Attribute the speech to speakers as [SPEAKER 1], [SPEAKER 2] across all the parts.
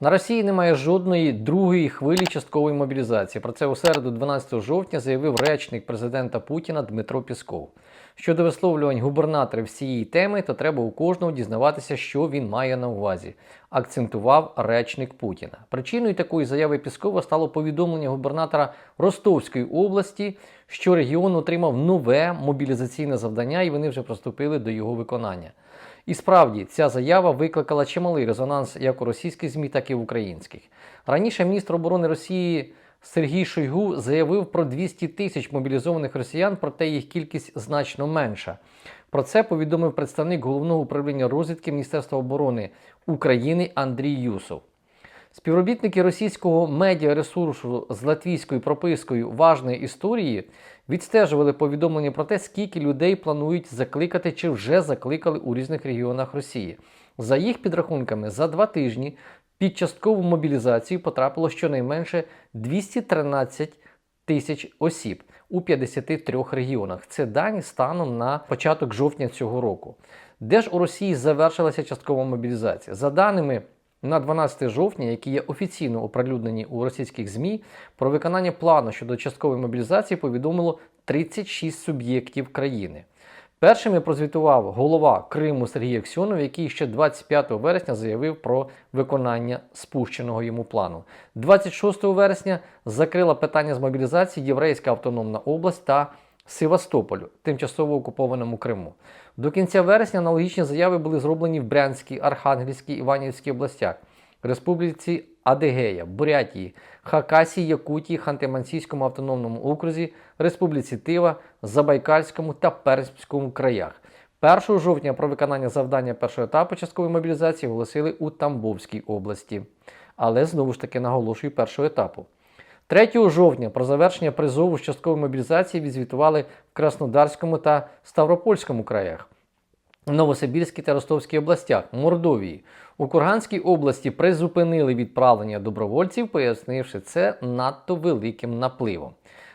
[SPEAKER 1] На Росії немає жодної другої хвилі часткової мобілізації. Про це у середу, 12 жовтня, заявив речник президента Путіна Дмитро Пісков. Щодо висловлювань губернаторів з цієї теми, то треба у кожного дізнаватися, що він має на увазі, акцентував речник Путіна. Причиною такої заяви Піскова стало повідомлення губернатора Ростовської області, що регіон отримав нове мобілізаційне завдання, і вони вже приступили до його виконання. І справді ця заява викликала чималий резонанс як у російських ЗМІ, так і в українських. Раніше міністр оборони Росії Сергій Шойгу заявив про 200 тисяч мобілізованих росіян, проте їх кількість значно менша. Про це повідомив представник головного управління розвідки Міністерства оборони України Андрій Юсов. Співробітники російського медіаресурсу з латвійською пропискою важної історії відстежували повідомлення про те, скільки людей планують закликати чи вже закликали у різних регіонах Росії. За їх підрахунками, за два тижні під часткову мобілізацію потрапило щонайменше 213 тисяч осіб у 53 регіонах. Це дані станом на початок жовтня цього року. Де ж у Росії завершилася часткова мобілізація? За даними на 12 жовтня, які є офіційно оприлюднені у російських ЗМІ, про виконання плану щодо часткової мобілізації повідомило 36 суб'єктів країни. Першими прозвітував голова Криму Сергій Аксьонов, який ще 25 вересня заявив про виконання спущеного йому плану. 26 вересня закрила питання з мобілізації Єврейська автономна область та Севастополю, тимчасово окупованому Криму. До кінця вересня аналогічні заяви були зроблені в Брянській, Архангельській, Іванівській областях, Республіці Адегея, Бурятії, Хакасії, Якутії, Ханти-Мансійському автономному окрузі, Республіці Тива, Забайкальському та Пермському краях. 1 жовтня про виконання завдання першого етапу часткової мобілізації оголосили у Тамбовській області. Але знову ж таки наголошую першого етапу. 3 жовтня про завершення призову з часткової мобілізації відзвітували в Краснодарському та Ставропольському краях. Новосибірській та Ростовській областях, Мордовії. У Курганській області призупинили відправлення добровольців, пояснивши це надто великим напливом.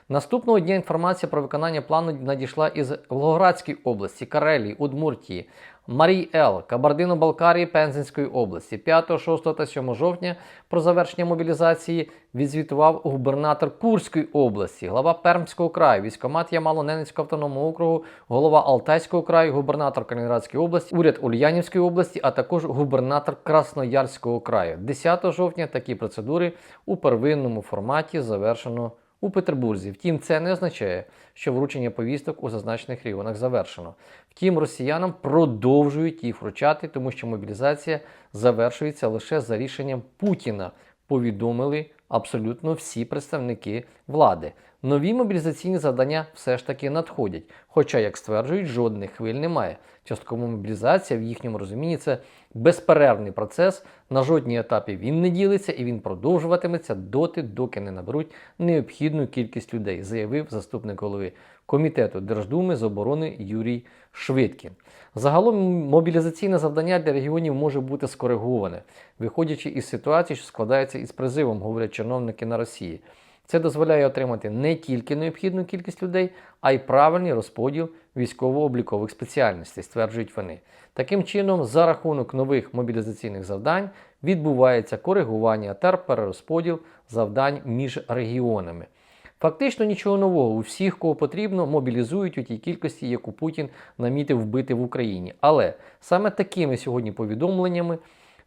[SPEAKER 1] Наступного дня інформація про виконання плану надійшла із Волгоградської області, Карелії, Удмуртії, Марій Ел, Кабардино-Балкарії, Пензенської області. 5, 6 та 7 жовтня про завершення мобілізації відзвітував губернатор Курської області, глава Пермського краю, військомат Ямало-Ненецького автономного округу, голова Алтайського краю, губернатор Калінінградської області, уряд Ульянівської області, а також губернатор Красноярського краю. 10 жовтня такі процедури у первинному форматі завершено у Петербурзі. Втім, це не означає, що вручення повісток у зазначених регіонах завершено. Втім, росіянам продовжують їх вручати, тому що мобілізація завершується лише за рішенням Путіна. Повідомили абсолютно всі представники влади. Нові мобілізаційні завдання все ж таки надходять. Хоча, як стверджують, жодних хвиль немає. Часткова мобілізація в їхньому розумінні це безперервний процес. На жодній етапі він не ділиться і він продовжуватиметься доти, доки не наберуть необхідну кількість людей, заявив заступник голови комітету Держдуми з оборони Юрій Швидкін. Загалом мобілізаційне завдання для регіонів може бути скориговане, виходячи із ситуації, що складається із призивом, говорять чиновники на Росії. Це дозволяє отримати не тільки необхідну кількість людей, а й правильний розподіл військово-облікових спеціальностей, стверджують вони. Таким чином, за рахунок нових мобілізаційних завдань відбувається коригування та перерозподіл завдань між регіонами. Фактично нічого нового. У всіх, кого потрібно, мобілізують у тій кількості, яку Путін намітив вбити в Україні. Але саме такими сьогодні повідомленнями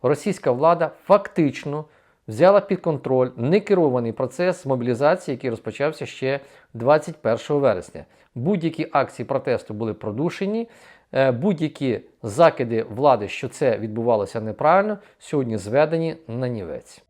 [SPEAKER 1] російська влада фактично взяла під контроль некерований процес мобілізації, який розпочався ще 21 вересня. Будь-які акції протесту були продушені. е, Будь-які закиди влади, що це відбувалося неправильно, сьогодні зведені на нівець.